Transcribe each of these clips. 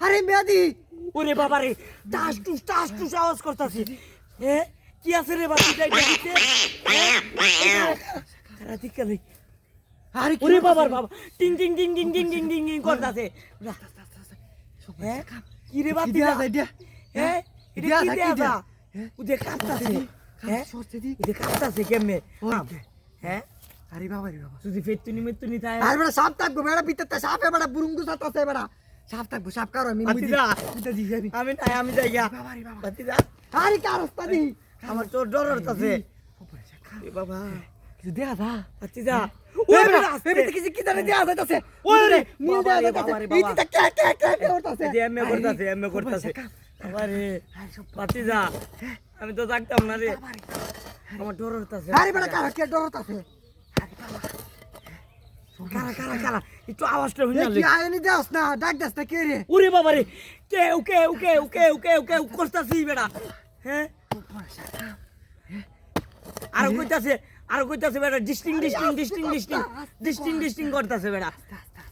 আরে মেয়াদি ওরে বাবা রে টাস টুস টাস টুস আওয়াজ করতেছে এ কি আছে রে বাবা যাই দিতে রাতি কালে আরে ওরে বাবার বাবা টিং টিং টিং টিং টিং টিং টিং করতেছে হ্যাঁ হ্যাঁ? কি রে বাতি দিয়া এটা এটা কি দা ও দেখ কাটতাছে হ্যাঁ? সস্তে দি দেখ কাটতাছে কেমনে? হ্যাঁ আরে বাবা রে বাবা। যদি ফেট তুনি মেত তুনি তাই আর বড় সাপ থাকব বড় পিততে সাপ এ বড় বুরুঙ্গু সাপ আছে বড় সাপ থাকব সাপ কারও আমি বাতি দা। পিতা আমি। আমি তাই আমি যাই গা বাবা রে বাবা। বাতি দা। আরে কার রাস্তা দি? আমার তোর ডর ডরতাছে বাবা। হ্যাঁ। দেয়া যা আচ্ছা যা আমি তো জাগতাম না রে আমার ডর হতাছে আরে বেটা কারা কে ডর হতাছে কারা কারা কারা একটু কে রে কে ওকে ওকে ওকে হ্যাঁ আর কইতাছে আর কইতাছে বেড়া ডিস্টিং ডিস্টিং ডিস্টিং ডিস্টিং ডিস্টিং ডিস্টিং করতাছে বেড়া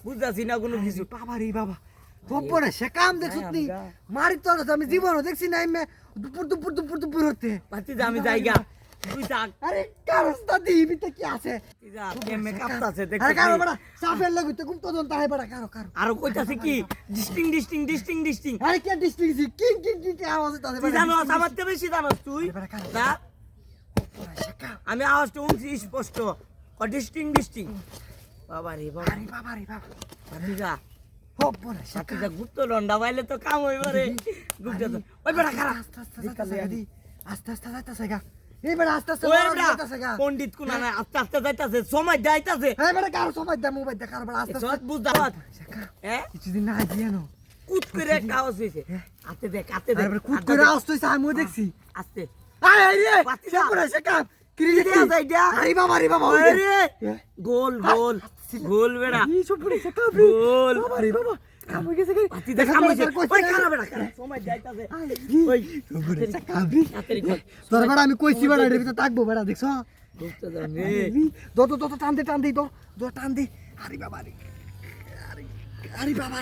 বুঝতাছি না কোনো কিছু। বাবা রে বাবা বপরে সে কাম দেখছ নি? মারি তো আমি জীবনও দেখছি না এমে দুপুর দুপুর দুপুর দুপুর হতে। বাতিদা আমি যাইগা তুই থাক। আরে কি আছে? কেমনে কাঁপতাছে আরে কারও বেটা সাফের লাগি তো জন তাহে বেটা কারও কারও। আর কইতাছে কি? ডিস্টিং ডিস্টিং ডিস্টিং ডিস্টিং আরে কে ডিস্ট্রিক্ট কিং কিং কিং আওয়াজ তুই জানো বেশি জানোস তুই। না আমি আওয়াজটা শুনছি স্পষ্ট। ডিস্টিং ডিস্টিং বাবা রে বাবা। আরে বাবা রে বাবা। গুপ্ত তো কাম হইব রে। গুপ্ত ওই বেটা খারা আস্তে আস্তে যাইতাছে গা দি। আস্তে আস্তে যাইতাছে গা। এই বেটা আস্তে আস্তে যাইতাছে গা। পণ্ডিত কোনা না আস্তে আস্তে যাইতাছে সময় যাইতাছে। এই বেটা কারও সবাই দে মোবাইল দে কারও বেটা আস্তে হ্যাঁ? কিছুদিন না দিয়ে কুত করে একটা আওয়াজ হয়েছে আতে দেখ আতে দেখ। কুত করে আওয়াজ আমিও দেখছি। আস্তে। আরে করে সে হ্যাঁ? গোল হ্যাঁ? গোল গোল বেড়া। গোল। বাবা হ্যাঁ। আমি কইছি বেড়া এটার ভিতরে থাকব বেড়া দেখছ? দত দত টান দে টান দে দর টান দে। আরে বাবা আরে আরে বাবা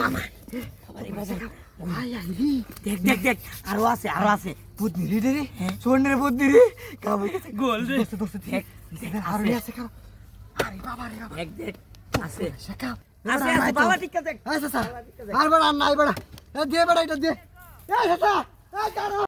মামা বাবা আরে বাবা আই আই রে দেখ দেখ দেখ আরও আছে আরও আছে বুদ্ধি রে রে সোনের বুদ্ধি রে কাম হয়ে গেছে গোল রে দোস্ত দোস্ত দেখ দেখ আরে আছে কাম আরে বাবা রে বাবা দেখ দেখ আছে সে কাম আছে আছে বাবা ঠিক আছে আচ্ছা স্যার আর বড় আর নাই বড় এ দে বড় এটা দে এ চাচা এ কারও